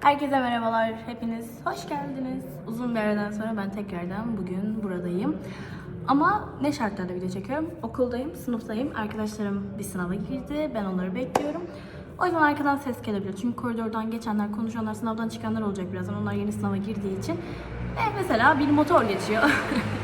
Herkese merhabalar, hepiniz hoş geldiniz. Uzun bir aradan sonra ben tekrardan bugün buradayım. Ama ne şartlarda video çekiyorum? Okuldayım, sınıftayım. Arkadaşlarım bir sınava girdi, ben onları bekliyorum. O yüzden arkadan ses gelebilir. Çünkü koridordan geçenler, konuşanlar, sınavdan çıkanlar olacak birazdan. Onlar yeni sınava girdiği için. Ve mesela bir motor geçiyor.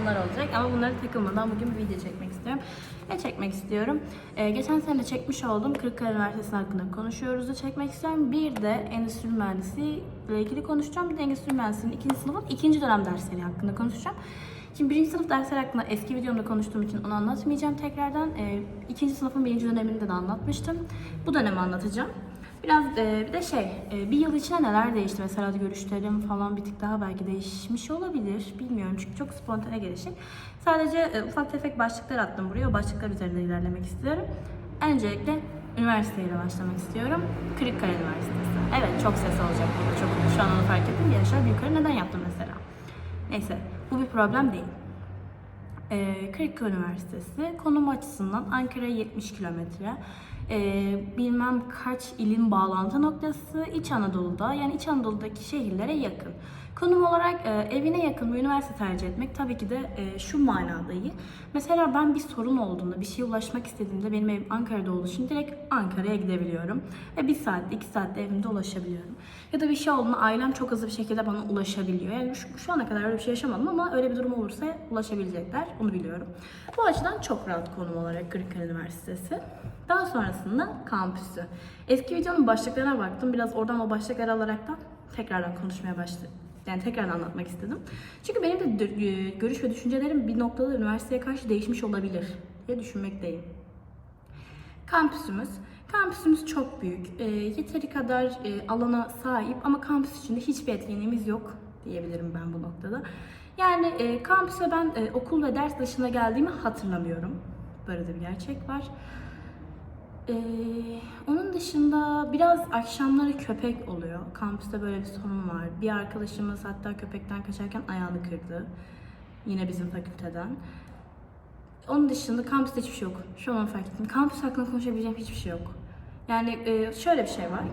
Bunlar olacak ama bunları takılmadan bugün bir video çekmek istiyorum. Ne çekmek istiyorum? Ee, geçen sene çekmiş oldum. Kırıkkale Üniversitesi hakkında konuşuyoruz da çekmek istiyorum. Bir de endüstri mühendisliği ile ilgili konuşacağım. Bir de endüstri mühendisliğinin ikinci sınıfın ikinci dönem dersleri hakkında konuşacağım. Şimdi birinci sınıf dersleri hakkında eski videomda konuştuğum için onu anlatmayacağım tekrardan. Ee, ikinci sınıfın birinci döneminde de anlatmıştım. Bu dönemi anlatacağım. Biraz e, bir de şey, e, bir yıl içinde neler değişti? Mesela görüşlerim falan bir tık daha belki değişmiş olabilir. Bilmiyorum çünkü çok spontane gelişik. Sadece e, ufak tefek başlıklar attım buraya. O başlıklar üzerinde ilerlemek istiyorum. Öncelikle üniversiteyle başlamak istiyorum. Kırıkkale Üniversitesi. Evet çok ses olacak burada. Çok şu an onu fark ettim. Bir aşağı bir yukarı neden yaptım mesela? Neyse bu bir problem değil. Ee, Kırıkkale Üniversitesi konum açısından Ankara'ya 70 kilometre. Ee, bilmem kaç ilin bağlantı noktası İç Anadolu'da yani İç Anadolu'daki şehirlere yakın. Konum olarak e, evine yakın bir üniversite tercih etmek tabii ki de e, şu manada iyi. Mesela ben bir sorun olduğunda, bir şeye ulaşmak istediğimde benim evim Ankara'da olduğu için direkt Ankara'ya gidebiliyorum. Ve bir saatte, iki saatte evimde ulaşabiliyorum. Ya da bir şey olduğunda ailem çok hızlı bir şekilde bana ulaşabiliyor. Yani şu, şu ana kadar öyle bir şey yaşamadım ama öyle bir durum olursa ulaşabilecekler. Onu biliyorum. Bu açıdan çok rahat konum olarak Kırıkkale Üniversitesi. Daha sonrasında kampüsü. Eski videonun başlıklarına baktım. Biraz oradan o başlıkları alarak da tekrardan konuşmaya başladım. Yani tekrardan anlatmak istedim. Çünkü benim de e, görüş ve düşüncelerim bir noktada üniversiteye karşı değişmiş olabilir diye düşünmekteyim. Kampüsümüz. Kampüsümüz çok büyük. E, yeteri kadar e, alana sahip ama kampüs içinde hiçbir etkinliğimiz yok diyebilirim ben bu noktada. Yani e, kampüse ben e, okul ve ders dışında geldiğimi hatırlamıyorum. Böyle de bir gerçek var. Ee, onun dışında biraz akşamları köpek oluyor. Kampüste böyle bir sorun var. Bir arkadaşımız hatta köpekten kaçarken ayağını kırdı. Yine bizim fakülteden. Onun dışında kampüste hiçbir şey yok. Şu an fark ettim. Kampüs hakkında konuşabileceğim hiçbir şey yok. Yani e, şöyle bir şey var.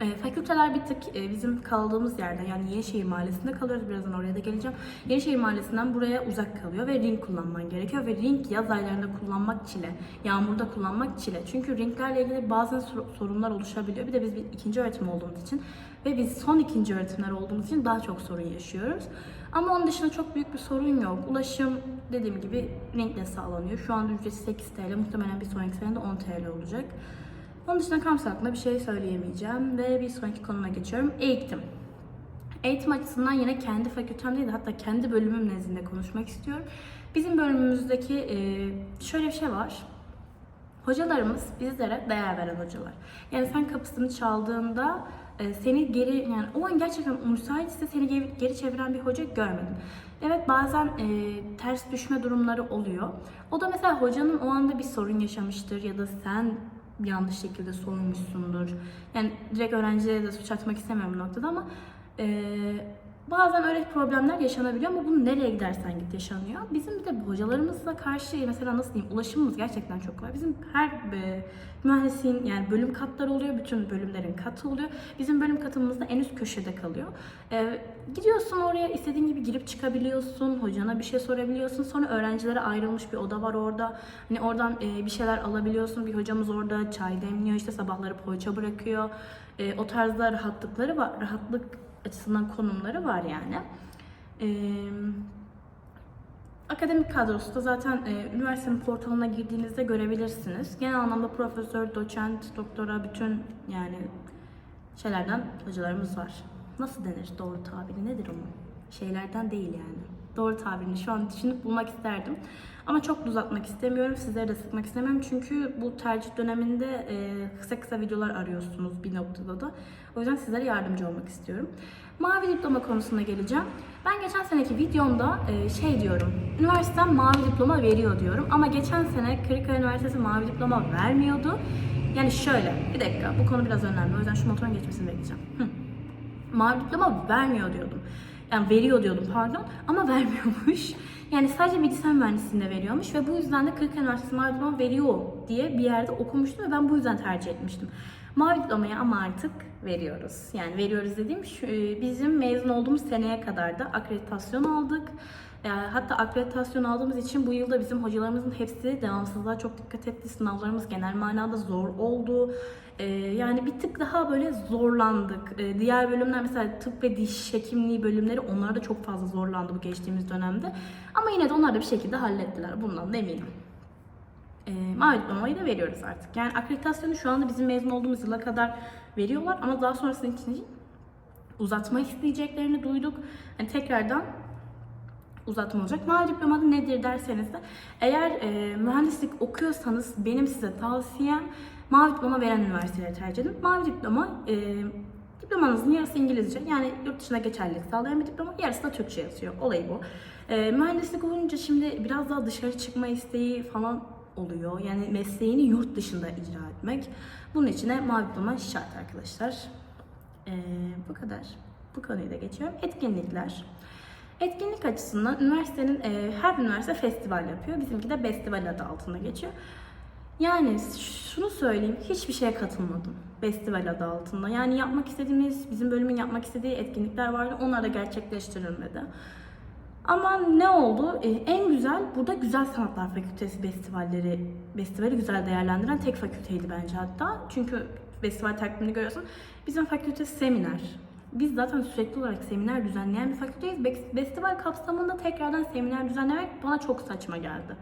E, fakülteler bir tık e, bizim kaldığımız yerde yani Yenişehir Mahallesi'nde kalıyoruz. Birazdan oraya da geleceğim. Yenişehir Mahallesi'nden buraya uzak kalıyor ve ring kullanman gerekiyor. Ve ring yaz aylarında kullanmak çile. Yağmurda kullanmak çile. Çünkü ringlerle ilgili bazen sor- sorunlar oluşabiliyor. Bir de biz bir ikinci öğretim olduğumuz için ve biz son ikinci öğretimler olduğumuz için daha çok sorun yaşıyoruz. Ama onun dışında çok büyük bir sorun yok. Ulaşım dediğim gibi ringle sağlanıyor. Şu anda ücreti 8 TL. Muhtemelen bir sonraki sene de 10 TL olacak. Onun dışında kampüs hakkında bir şey söyleyemeyeceğim ve bir sonraki konuma geçiyorum. Eğitim. Eğitim açısından yine kendi fakültem değil de hatta kendi bölümüm nezdinde konuşmak istiyorum. Bizim bölümümüzdeki e, şöyle bir şey var. Hocalarımız bizlere değer veren hocalar. Yani sen kapısını çaldığında e, seni geri yani o an gerçekten müsaitse seni geri çeviren bir hoca görmedim. Evet bazen e, ters düşme durumları oluyor. O da mesela hocanın o anda bir sorun yaşamıştır ya da sen yanlış şekilde sormuşsundur. Yani direkt öğrencilere de suç atmak istemiyorum bu noktada ama e, bazen öyle problemler yaşanabiliyor ama bunu nereye gidersen git yaşanıyor. Bizim de hocalarımızla karşı mesela nasıl diyeyim ulaşımımız gerçekten çok kolay. Bizim her e, mühendisliğin yani bölüm katları oluyor. Bütün bölümlerin katı oluyor. Bizim bölüm katımız da en üst köşede kalıyor. E, gidiyorsun oraya istediğin gibi girip çıkabiliyorsun. Hocana bir şey sorabiliyorsun. Sonra öğrencilere ayrılmış bir oda var orada. Hani oradan e, bir şeyler alabiliyorsun. Bir hocamız orada çay demliyor. işte sabahları poğaça bırakıyor. E, o tarzda rahatlıkları var. Rahatlık açısından konumları var yani. Ee, akademik kadrosu da zaten e, üniversitenin portalına girdiğinizde görebilirsiniz. Genel anlamda profesör, doçent, doktora bütün yani şeylerden hocalarımız var. Nasıl denir doğru tabiri nedir onun? Şeylerden değil yani. Doğru tabirini şu an düşünüp bulmak isterdim. Ama çok da uzatmak istemiyorum. Sizleri de sıkmak istemiyorum. Çünkü bu tercih döneminde e, kısa kısa videolar arıyorsunuz bir noktada da. O yüzden sizlere yardımcı olmak istiyorum. Mavi diploma konusuna geleceğim. Ben geçen seneki videomda e, şey diyorum. Üniversitem mavi diploma veriyor diyorum. Ama geçen sene Kırıkkale Üniversitesi mavi diploma vermiyordu. Yani şöyle, bir dakika bu konu biraz önemli. O yüzden şu motorun geçmesini bekleyeceğim. Hı. Mavi diploma vermiyor diyordum. Yani veriyor diyordum pardon ama vermiyormuş. Yani sadece bilgisayar mühendisliğinde veriyormuş ve bu yüzden de Kırıkkale Üniversitesi Mavi Diploma veriyor diye bir yerde okumuştum ve ben bu yüzden tercih etmiştim. Mavi Diploma'yı ama artık veriyoruz. Yani veriyoruz dediğim şu, e, bizim mezun olduğumuz seneye kadar da akreditasyon aldık. E, Hatta akreditasyon aldığımız için bu yılda bizim hocalarımızın hepsi devamsızlığa çok dikkat etti. Sınavlarımız genel manada zor oldu. E, Yani bir tık daha böyle zorlandık. E, Diğer bölümler mesela tıp ve diş hekimliği bölümleri onlar da çok fazla zorlandı bu geçtiğimiz dönemde. Ama yine de onlar da bir şekilde hallettiler. Bundan da eminim. E, mavi diplomayı da veriyoruz artık. Yani akreditasyonu şu anda bizim mezun olduğumuz yıla kadar veriyorlar ama daha sonrasında için uzatma isteyeceklerini duyduk. Yani tekrardan uzatma olacak. Mavi diplomada nedir derseniz de eğer e, mühendislik okuyorsanız benim size tavsiyem mavi diploma veren üniversiteleri tercih edin. Mavi diploma e, diplomanızın yarısı İngilizce yani yurt dışına geçerlilik sağlayan bir diploma yarısı da Türkçe yazıyor. Olayı bu. E, mühendislik olunca şimdi biraz daha dışarı çıkma isteği falan oluyor. Yani mesleğini yurt dışında icra etmek. Bunun için de mavi diploma şart arkadaşlar. E, bu kadar. Bu konuyu da geçiyorum. Etkinlikler. Etkinlik açısından üniversitenin e, her üniversite festival yapıyor. Bizimki de festival adı altında geçiyor. Yani şunu söyleyeyim, hiçbir şeye katılmadım festival adı altında. Yani yapmak istediğimiz, bizim bölümün yapmak istediği etkinlikler vardı. Onlar da gerçekleştirilmedi. Ama ne oldu? Ee, en güzel burada Güzel Sanatlar Fakültesi festivalleri, festivali güzel değerlendiren tek fakülteydi bence hatta. Çünkü festival takvimini görüyorsun. Bizim fakülte seminer. Biz zaten sürekli olarak seminer düzenleyen bir fakülteyiz. Festival kapsamında tekrardan seminer düzenlemek bana çok saçma geldi.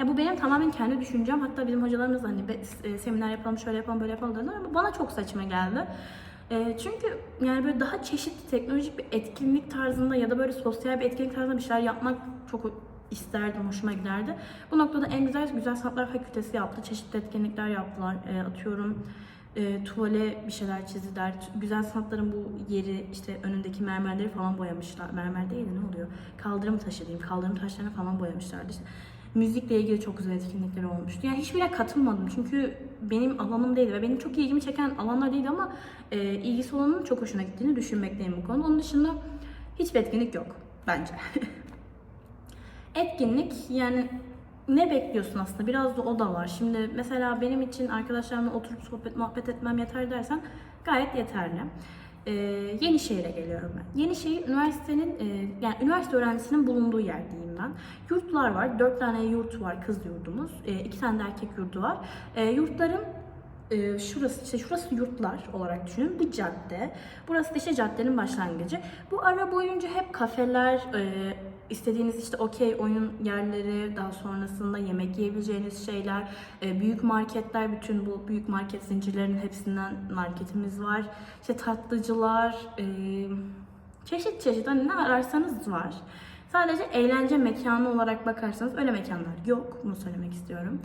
Ya bu benim tamamen kendi düşüncem. Hatta bizim hocalarımız hani e, seminer yapalım, şöyle yapalım, böyle yapalım dediler ama bana çok saçma geldi. E, çünkü yani böyle daha çeşitli teknolojik bir etkinlik tarzında ya da böyle sosyal bir etkinlik tarzında bir şeyler yapmak çok isterdim, hoşuma giderdi. Bu noktada en güzel Güzel Sanatlar Fakültesi yaptı. Çeşitli etkinlikler yaptılar. E, atıyorum e, tuvale bir şeyler çizdiler. Güzel sanatların bu yeri işte önündeki mermerleri falan boyamışlar. Mermer değil de ne oluyor? Kaldırım taşı diyeyim. Kaldırım taşlarını falan boyamışlardı. İşte müzikle ilgili çok güzel etkinlikler olmuştu. Yani hiçbirine katılmadım çünkü benim alanım değildi ve benim çok ilgimi çeken alanlar değildi ama e, ilgisi olanın çok hoşuna gittiğini düşünmekteyim bu konuda. Onun dışında hiçbir etkinlik yok bence. Etkinlik yani ne bekliyorsun aslında? Biraz da o da var. Şimdi mesela benim için arkadaşlarımla oturup sohbet muhabbet etmem yeter dersen gayet yeterli. Ee, Yenişehir'e geliyorum ben. Yenişehir üniversitenin e, yani üniversite öğrencisinin bulunduğu yer diyeyim ben. Yurtlar var. Dört tane yurt var kız yurdumuz. E, iki tane de erkek yurdu var. E, yurtların e, şurası işte şurası yurtlar olarak düşünün. Bu cadde. Burası da işte caddenin başlangıcı. Bu ara boyunca hep kafeler, e, istediğiniz işte okey oyun yerleri, daha sonrasında yemek yiyebileceğiniz şeyler, e, büyük marketler, bütün bu büyük market zincirlerinin hepsinden marketimiz var. İşte tatlıcılar, e, çeşit çeşit hani ne ararsanız var. Sadece eğlence mekanı olarak bakarsanız öyle mekanlar yok. Bunu söylemek istiyorum.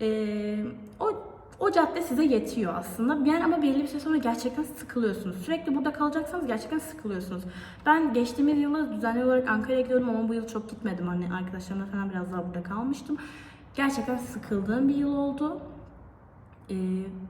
E, o o cadde size yetiyor aslında. Yani ama belli bir süre sonra gerçekten sıkılıyorsunuz. Sürekli burada kalacaksanız gerçekten sıkılıyorsunuz. Ben geçtiğimiz yıla düzenli olarak Ankara'ya gidiyordum ama bu yıl çok gitmedim. Hani arkadaşlarımla falan biraz daha burada kalmıştım. Gerçekten sıkıldığım bir yıl oldu. E,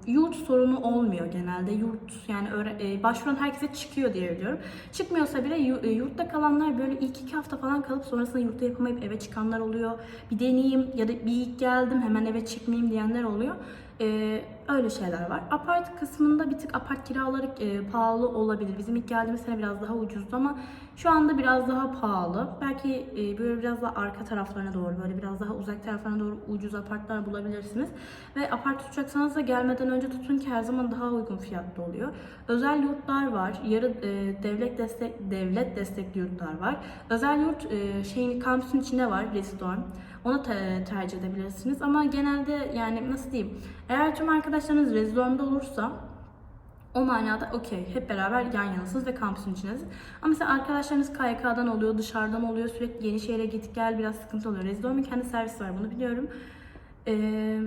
yurt sorunu olmuyor genelde. Yurt yani e, başvuran herkese çıkıyor diye biliyorum. Çıkmıyorsa bile e, yurtta kalanlar böyle ilk iki hafta falan kalıp sonrasında yurtta yapamayıp eve çıkanlar oluyor. Bir deneyeyim ya da bir ilk geldim hemen eve çıkmayayım diyenler oluyor. E, öyle şeyler var. Apart kısmında bir tık apart kiraları e, pahalı olabilir. Bizim ilk geldiğimiz sene biraz daha ucuzdu ama şu anda biraz daha pahalı. Belki e, böyle biraz daha arka taraflarına doğru, böyle biraz daha uzak taraflarına doğru ucuz apartlar bulabilirsiniz. Ve apart tutacaksanız da gelmeden önce tutun ki her zaman daha uygun fiyatlı oluyor. Özel yurtlar var. Yarı e, devlet destek devlet destekli yurtlar var. Özel yurt e, şeyin kampüsün içinde var, restoran. Onu te- tercih edebilirsiniz. Ama genelde yani nasıl diyeyim? Eğer tüm arkadaşlarınız rezidormda olursa o manada okey. Hep beraber yan yanasınız ve kampüsün içindesiniz. Ama mesela arkadaşlarınız KYK'dan oluyor, dışarıdan oluyor. Sürekli yeni şehre git gel biraz sıkıntı oluyor. Rezidormun kendi servisi var bunu biliyorum. Ee,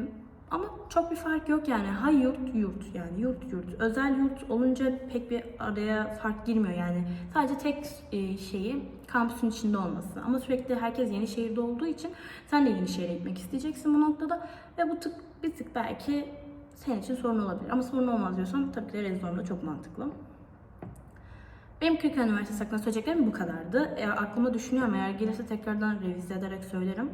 ama çok bir fark yok yani. Ha yurt yurt yani yurt yurt. Özel yurt olunca pek bir araya fark girmiyor yani. Sadece tek e, şeyi kampüsün içinde olması. Ama sürekli herkes yeni şehirde olduğu için sen de yeni şehre gitmek isteyeceksin bu noktada. Ve bu tık bir tık belki senin için sorun olabilir. Ama sorun olmaz diyorsan tabii ki de Rezidorm'da çok mantıklı. Benim Kırıkkale Üniversitesi hakkında söyleyeceklerim bu kadardı. Eğer aklıma düşünüyorum eğer gelirse tekrardan revize ederek söylerim.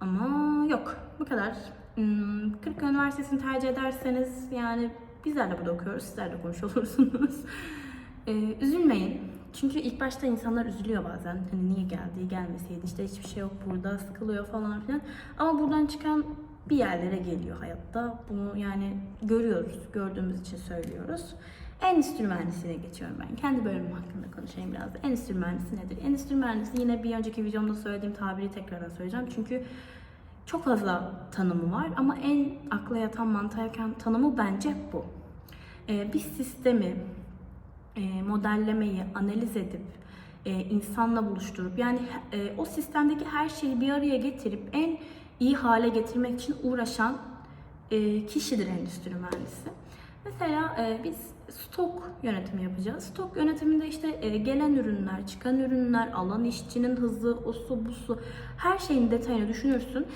Ama yok bu kadar. Hmm, Kırıkkale Üniversitesi'ni tercih ederseniz yani bizler de burada okuyoruz, sizler de konuşuyor olursunuz. Ee, üzülmeyin. Çünkü ilk başta insanlar üzülüyor bazen. Hani niye geldi, gelmeseydi, işte hiçbir şey yok burada, sıkılıyor falan filan. Ama buradan çıkan bir yerlere geliyor hayatta. Bunu yani görüyoruz, gördüğümüz için söylüyoruz. Endüstri mühendisliğine geçiyorum ben. Kendi bölümüm hakkında konuşayım biraz da. Endüstri mühendisi nedir? Endüstri mühendisi yine bir önceki videomda söylediğim tabiri tekrardan söyleyeceğim. Çünkü çok fazla tanımı var ama en akla yatan mantığa tanımı bence bu. Ee, bir sistemi, e, modellemeyi analiz edip e, insanla buluşturup yani e, o sistemdeki her şeyi bir araya getirip en iyi hale getirmek için uğraşan e, kişidir endüstri mühendisi. Mesela e, biz stok yönetimi yapacağız. Stok yönetiminde işte e, gelen ürünler, çıkan ürünler, alan işçinin hızı, o su, bu su her şeyin detayını düşünürsün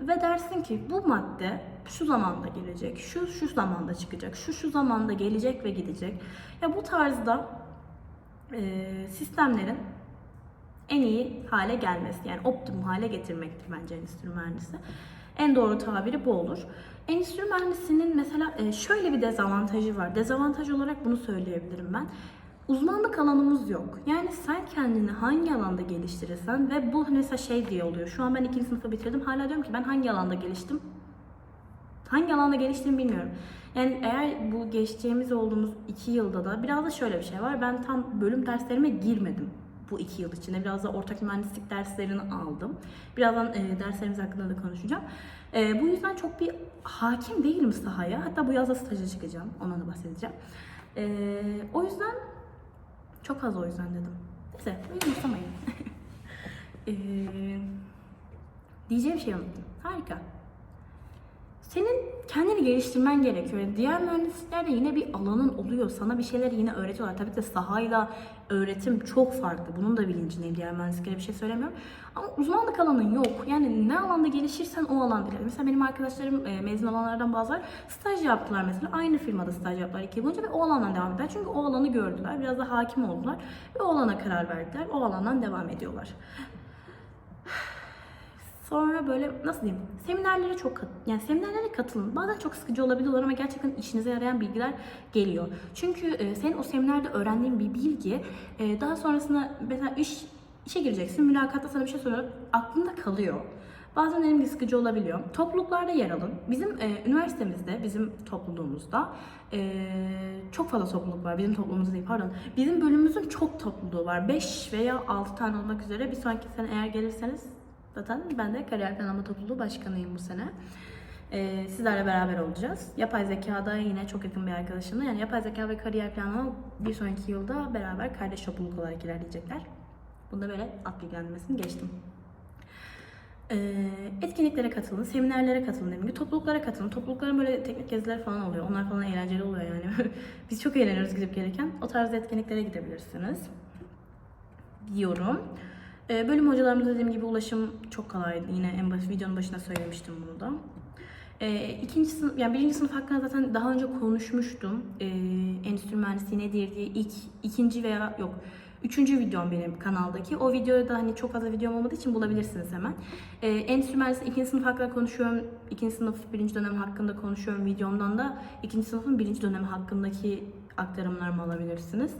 ve dersin ki bu madde şu zamanda gelecek, şu şu zamanda çıkacak, şu şu zamanda gelecek ve gidecek. Ya bu tarzda e, sistemlerin en iyi hale gelmesi yani optimum hale getirmektir bence endüstri mühendisi. En doğru tabiri bu olur. Endüstri mühendisinin mesela e, şöyle bir dezavantajı var. Dezavantaj olarak bunu söyleyebilirim ben. Uzmanlık alanımız yok. Yani sen kendini hangi alanda geliştirirsen ve bu mesela şey diye oluyor. Şu an ben ikinci sınıfı bitirdim. Hala diyorum ki ben hangi alanda geliştim? Hangi alanda geliştiğimi bilmiyorum. Yani eğer bu geçtiğimiz olduğumuz iki yılda da biraz da şöyle bir şey var. Ben tam bölüm derslerime girmedim bu iki yıl içinde. Biraz da ortak mühendislik derslerini aldım. Birazdan e, derslerimiz hakkında da konuşacağım. E, bu yüzden çok bir hakim değilim sahaya. Hatta bu yazda staja çıkacağım. Ondan da bahsedeceğim. E, o yüzden çok fazla o yüzden dedim. Neyse, umursamayın. e, diyeceğim şey unuttum. Harika. Senin kendini geliştirmen gerekiyor. Diğer mühendisliklerde yine bir alanın oluyor. Sana bir şeyler yine öğretiyorlar. Tabii ki de sahayla öğretim çok farklı. Bunun da bilincindeyim. Diğer mühendisliklere bir şey söylemiyorum. Ama uzmanlık alanın yok. Yani ne alanda gelişirsen o alanda ilerle. Mesela benim arkadaşlarım e, mezun olanlardan bazıları staj yaptılar mesela. Aynı firmada staj yaptılar iki yıl boyunca ve o alandan devam ettiler. Çünkü o alanı gördüler. Biraz da hakim oldular. Ve o alana karar verdiler. O alandan devam ediyorlar. Sonra böyle nasıl diyeyim? Seminerlere çok yani seminerlere katılın. Bazen çok sıkıcı olabiliyorlar ama gerçekten işinize yarayan bilgiler geliyor. Çünkü e, senin o seminerde öğrendiğin bir bilgi e, daha sonrasında mesela iş işe gireceksin. Mülakatta sana bir şey soruyorlar. Aklında kalıyor. Bazen elim sıkıcı olabiliyor. Topluluklarda yer alın. Bizim e, üniversitemizde, bizim topluluğumuzda e, çok fazla topluluk var. Bizim topluluğumuzda değil pardon. Bizim bölümümüzün çok topluluğu var. 5 veya 6 tane olmak üzere. Bir sonraki sene eğer gelirseniz Zaten ben de Kariyer Planlama Topluluğu Başkanıyım bu sene. Ee, sizlerle beraber olacağız. Yapay zekada yine çok yakın bir arkadaşımla. Yani yapay zeka ve kariyer planlama bir sonraki yılda beraber kardeş topluluk olarak ilerleyecekler. Bunda böyle at bilgilendirmesini geçtim. Ee, etkinliklere katılın, seminerlere katılın gibi. Topluluklara katılın. Toplulukların böyle teknik geziler falan oluyor. Onlar falan eğlenceli oluyor yani. Biz çok eğleniyoruz gidip gelirken. O tarz etkinliklere gidebilirsiniz. Diyorum. Ee, bölüm hocalarımız dediğim gibi ulaşım çok kolaydı. Yine en baş videonun başında söylemiştim bunu da. Ee, ikinci sınıf, yani birinci sınıf hakkında zaten daha önce konuşmuştum. Ee, endüstri mühendisliği nedir diye ilk, ikinci veya yok Üçüncü videom benim kanaldaki. O videoda hani çok fazla videom olmadığı için bulabilirsiniz hemen. Ee, endüstri mühendisliği ikinci sınıf hakkında konuşuyorum. İkinci sınıf birinci dönem hakkında konuşuyorum videomdan da. ikinci sınıfın birinci dönemi hakkındaki aktarımlarımı alabilirsiniz.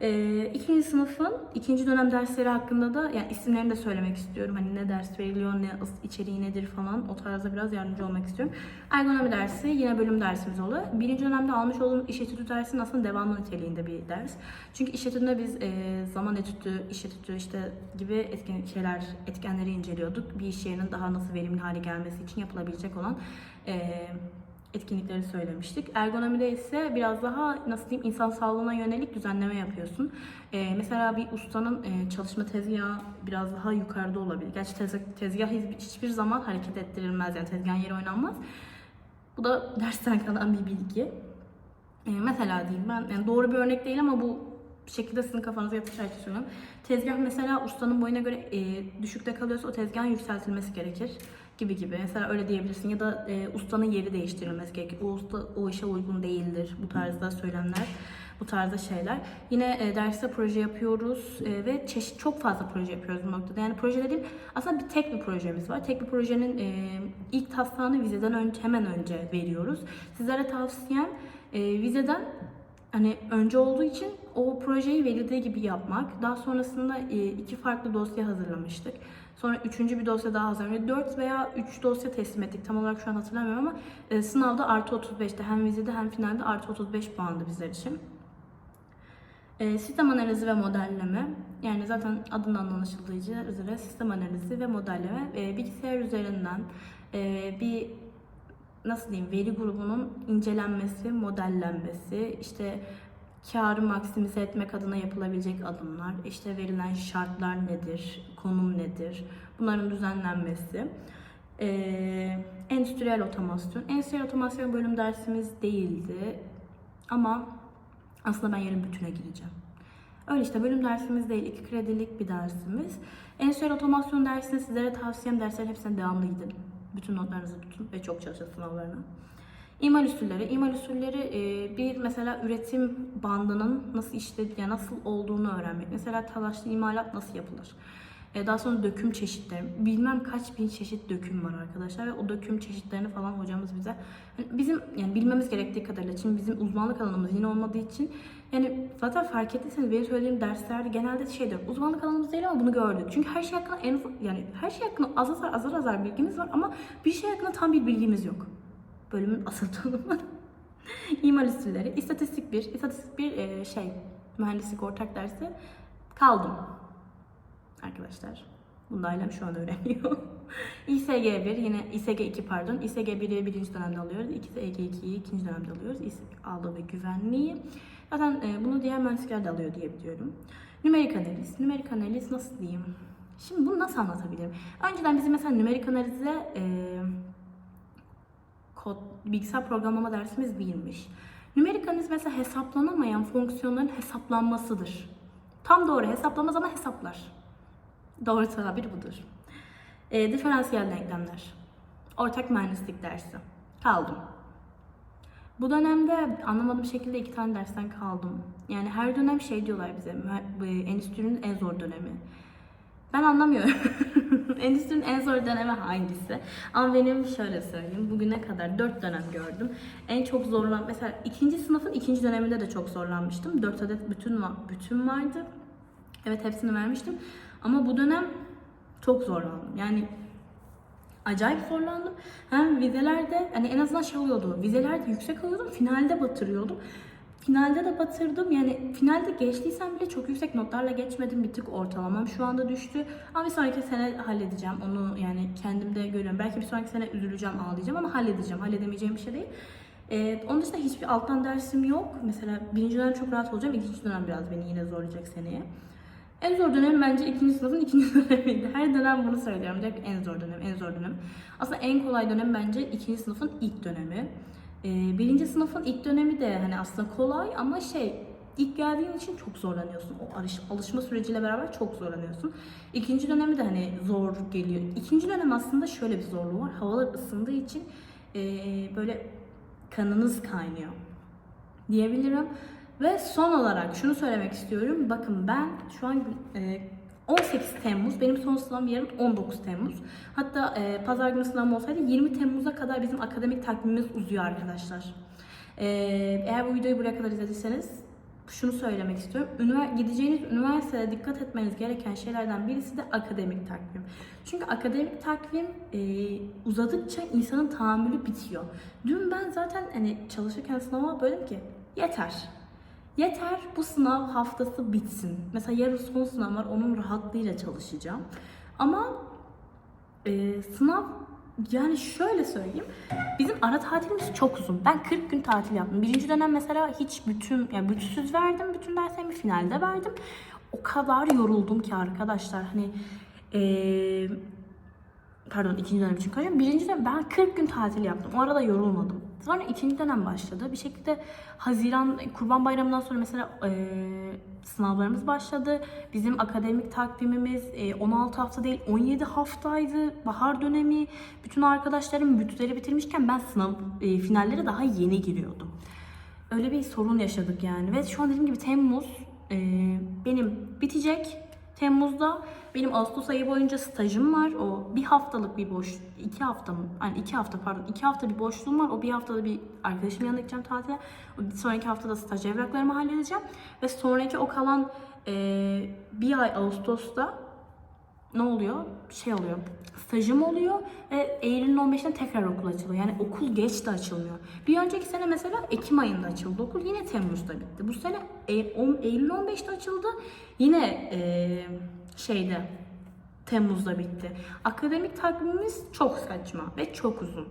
Ee, ikinci sınıfın ikinci dönem dersleri hakkında da yani isimlerini de söylemek istiyorum. Hani ne ders veriliyor, ne içeriği nedir falan o tarzda biraz yardımcı olmak istiyorum. Ergonomi dersi yine bölüm dersimiz oluyor. Birinci dönemde almış olduğum iş etüdü dersinin aslında devamlı niteliğinde bir ders. Çünkü iş etüdünde biz e, zaman etüdü, iş etüdü işte gibi etken şeyler, etkenleri inceliyorduk. Bir iş yerinin daha nasıl verimli hale gelmesi için yapılabilecek olan e, etkinlikleri söylemiştik. Ergonomide ise biraz daha nasıl diyeyim insan sağlığına yönelik düzenleme yapıyorsun. Ee, mesela bir ustanın e, çalışma tezgahı biraz daha yukarıda olabilir. Gerçi tezgah, tezgah hiçbir zaman hareket ettirilmez yani tezgahın yeri oynanmaz. Bu da dersten kalan bir bilgi. Ee, mesela diyeyim ben yani doğru bir örnek değil ama bu bir şekilde sizin kafanıza yatış herkes söylüyorum. Tezgah mesela ustanın boyuna göre e, düşükte kalıyorsa o tezgahın yükseltilmesi gerekir gibi gibi. Mesela öyle diyebilirsin ya da e, ustanın yeri değiştirilmesi gerekir. O usta o işe uygun değildir bu tarzda söylemler, bu tarzda şeyler. Yine e, derste proje yapıyoruz e, ve çeşit çok fazla proje yapıyoruz bu noktada. Yani proje dediğim aslında bir tek bir projemiz var. Tek bir projenin e, ilk taslağını vizeden önce hemen önce veriyoruz. Sizlere tavsiyem e, vizeden hani önce olduğu için o projeyi verildiği gibi yapmak. Daha sonrasında e, iki farklı dosya hazırlamıştık. Sonra üçüncü bir dosya daha hazırlamıştık. Dört veya üç dosya teslim ettik. Tam olarak şu an hatırlamıyorum ama e, sınavda artı 35'te hem vizede hem finalde artı 35 puandı bizler için. E, sistem analizi ve modelleme. Yani zaten adından anlaşıldığı üzere sistem analizi ve modelleme. Bilgisayar üzerinden bir nasıl diyeyim veri grubunun incelenmesi, modellenmesi, işte karı maksimize etmek adına yapılabilecek adımlar, işte verilen şartlar nedir, konum nedir, bunların düzenlenmesi. Ee, endüstriyel otomasyon. Endüstriyel otomasyon bölüm dersimiz değildi ama aslında ben yarın bütüne gireceğim. Öyle işte bölüm dersimiz değil, iki kredilik bir dersimiz. Endüstriyel otomasyon dersini sizlere tavsiyem derslerin hepsine devamlı gidin. Bütün notlarınızı tutun ve çok çalışın sınavlarına. İmal usulleri. İmal usulleri e, bir mesela üretim bandının nasıl işlediği, nasıl olduğunu öğrenmek. Mesela talaşlı imalat nasıl yapılır? E, daha sonra döküm çeşitleri. Bilmem kaç bin çeşit döküm var arkadaşlar ve o döküm çeşitlerini falan hocamız bize yani bizim yani bilmemiz gerektiği kadarıyla çünkü bizim uzmanlık alanımız yine olmadığı için yani zaten fark ettiyseniz benim söylediğim derslerde genelde şey diyor uzmanlık alanımız değil ama bunu gördük. Çünkü her şey hakkında en yani her şey hakkında az azar azar azar bilgimiz var ama bir şey hakkında tam bir bilgimiz yok. Bölümün asıl tanımı. İmal usulleri. İstatistik bir. İstatistik bir e, şey mühendislik ortak dersi kaldım arkadaşlar. Bunu da ailem şu an öğreniyor. İSG 1 yine İSG 2 pardon. İSG 1'i birinci dönemde alıyoruz. İSG 2'yi ikinci dönemde alıyoruz. Aldığı ve güvenliği. Zaten e, bunu diğer mühendislikler de alıyor diye biliyorum. Nümerik analiz. Nümerik analiz nasıl diyeyim? Şimdi bunu nasıl anlatabilirim? Önceden bizim mesela nümerik analize e, kod, bilgisayar programlama dersimiz değilmiş. Nümerik analiz mesela hesaplanamayan fonksiyonların hesaplanmasıdır. Tam doğru hesaplamaz ama hesaplar. Doğru tabir budur. E, diferansiyel denklemler. Ortak mühendislik dersi. Kaldım. Bu dönemde anlamadığım şekilde iki tane dersten kaldım. Yani her dönem şey diyorlar bize, endüstrinin en zor dönemi. Ben anlamıyorum. Endüstrinin en zor dönemi hangisi? Ama benim şöyle söyleyeyim. Bugüne kadar dört dönem gördüm. En çok zorlan mesela ikinci sınıfın ikinci döneminde de çok zorlanmıştım. Dört adet bütün var, bütün vardı. Evet hepsini vermiştim. Ama bu dönem çok zorlandım. Yani acayip zorlandım. Hem vizelerde hani en azından şey oluyordu. Vizelerde yüksek alıyordum, finalde batırıyordum. Finalde de batırdım. Yani finalde geçtiysem bile çok yüksek notlarla geçmedim. Bir tık ortalamam şu anda düştü. Ama bir sonraki sene halledeceğim. Onu yani kendimde görüyorum. Belki bir sonraki sene üzüleceğim, ağlayacağım ama halledeceğim. Halledemeyeceğim bir şey değil. Ee, onun dışında hiçbir alttan dersim yok. Mesela birinci dönem çok rahat olacağım. İkinci dönem biraz beni yine zorlayacak seneye. En zor dönem bence ikinci sınıfın ikinci dönemiydi. Her dönem bunu söylüyorum. Direkt en zor dönem, en zor dönem. Aslında en kolay dönem bence ikinci sınıfın ilk dönemi. Ee, birinci sınıfın ilk dönemi de hani aslında kolay ama şey ilk geldiğin için çok zorlanıyorsun. O alış, alışma süreciyle beraber çok zorlanıyorsun. İkinci dönemi de hani zor geliyor. İkinci dönem aslında şöyle bir zorluğu var. Havalar ısındığı için ee, böyle kanınız kaynıyor diyebilirim. Ve son olarak şunu söylemek istiyorum. Bakın ben şu an e, 18 Temmuz, benim son sınavım yarın 19 Temmuz. Hatta e, pazar günü sınavım olsaydı 20 Temmuz'a kadar bizim akademik takvimimiz uzuyor arkadaşlar. E, eğer bu videoyu buraya kadar izlediyseniz şunu söylemek istiyorum. Ünivers- gideceğiniz üniversitede dikkat etmeniz gereken şeylerden birisi de akademik takvim. Çünkü akademik takvim e, uzadıkça insanın tahammülü bitiyor. Dün ben zaten hani çalışırken sınava böldüm ki yeter. Yeter bu sınav haftası bitsin. Mesela yarın son sınav var onun rahatlığıyla çalışacağım. Ama e, sınav yani şöyle söyleyeyim. Bizim ara tatilimiz çok uzun. Ben 40 gün tatil yaptım. Birinci dönem mesela hiç bütün, yani bütünsüz verdim. Bütün derslerimi finalde verdim. O kadar yoruldum ki arkadaşlar. Hani e, pardon ikinci dönem için konuşuyorum. Birinci dönem ben 40 gün tatil yaptım. O arada yorulmadım. Sonra ikinci dönem başladı. Bir şekilde Haziran, Kurban Bayramı'ndan sonra mesela eee, sınavlarımız başladı. Bizim akademik takvimimiz eee, 16 hafta değil 17 haftaydı. Bahar dönemi. Bütün arkadaşlarım bütleri bitirmişken ben sınav eee, finallere daha yeni giriyordum. Öyle bir sorun yaşadık yani. Ve şu an dediğim gibi Temmuz eee, benim bitecek. Temmuz'da benim Ağustos ayı boyunca stajım var. O bir haftalık bir boş, iki hafta mı? Yani iki hafta pardon, iki hafta bir boşluğum var. O bir haftada bir arkadaşımın yanına gideceğim tatile. Sonraki haftada staj evraklarımı halledeceğim. Ve sonraki o kalan eee, bir ay Ağustos'ta ne oluyor? Şey oluyor. Stajım oluyor ve Eylül'ün 15'inde tekrar okul açılıyor. Yani okul geç de açılmıyor. Bir önceki sene mesela Ekim ayında açıldı okul. Yine Temmuz'da bitti. Bu sene E- on- Eylül 15'te açıldı. Yine eee, şeyde Temmuz'da bitti. Akademik takvimimiz çok saçma ve çok uzun.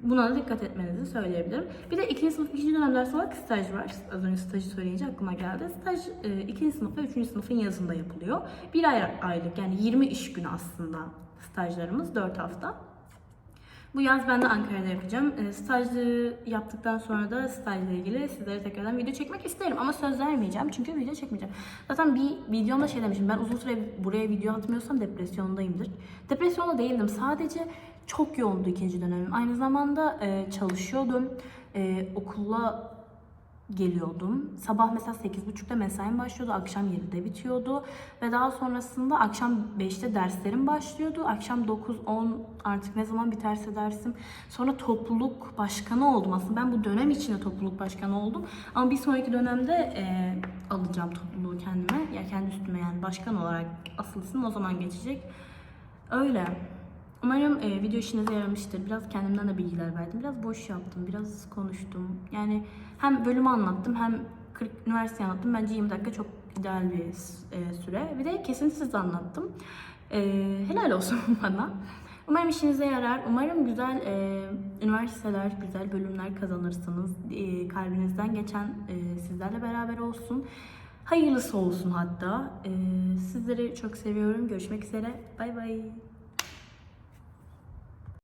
Buna da dikkat etmenizi söyleyebilirim. Bir de ikinci sınıf, ikinci dönem ders olarak staj var. Az önce stajı söyleyince aklıma geldi. Staj e, ikinci sınıf ve üçüncü sınıfın yazında yapılıyor. Bir ay aylık yani 20 iş günü aslında stajlarımız 4 hafta. Bu yaz ben de Ankara'da yapacağım. E, stajı yaptıktan sonra da stajla ilgili sizlere tekrardan video çekmek isterim. Ama söz vermeyeceğim çünkü video çekmeyeceğim. Zaten bir videomda şey demişim. Ben uzun süre buraya video atmıyorsam depresyondayımdır. Depresyonda değildim. Sadece çok yoğundu ikinci dönemim. Aynı zamanda e, çalışıyordum. E, okula geliyordum. Sabah mesela 8.30'da mesaim başlıyordu. Akşam 7'de bitiyordu. Ve daha sonrasında akşam 5'te derslerim başlıyordu. Akşam 9-10 artık ne zaman biterse dersim. Sonra topluluk başkanı oldum. Aslında ben bu dönem içinde topluluk başkanı oldum. Ama bir sonraki dönemde e, alacağım topluluğu kendime. Ya kendi üstüme yani başkan olarak asıl isim o zaman geçecek. Öyle. Umarım e, video işinize yaramıştır. Biraz kendimden de bilgiler verdim. Biraz boş yaptım, biraz konuştum. Yani hem bölümü anlattım hem 40 üniversite anlattım. Bence 20 dakika çok ideal bir e, süre. Bir de kesintisiz anlattım. E, helal olsun bana. Umarım işinize yarar. Umarım güzel e, üniversiteler, güzel bölümler kazanırsınız. E, kalbinizden geçen e, sizlerle beraber olsun. Hayırlısı olsun hatta. E, sizleri çok seviyorum. Görüşmek üzere. Bay bay.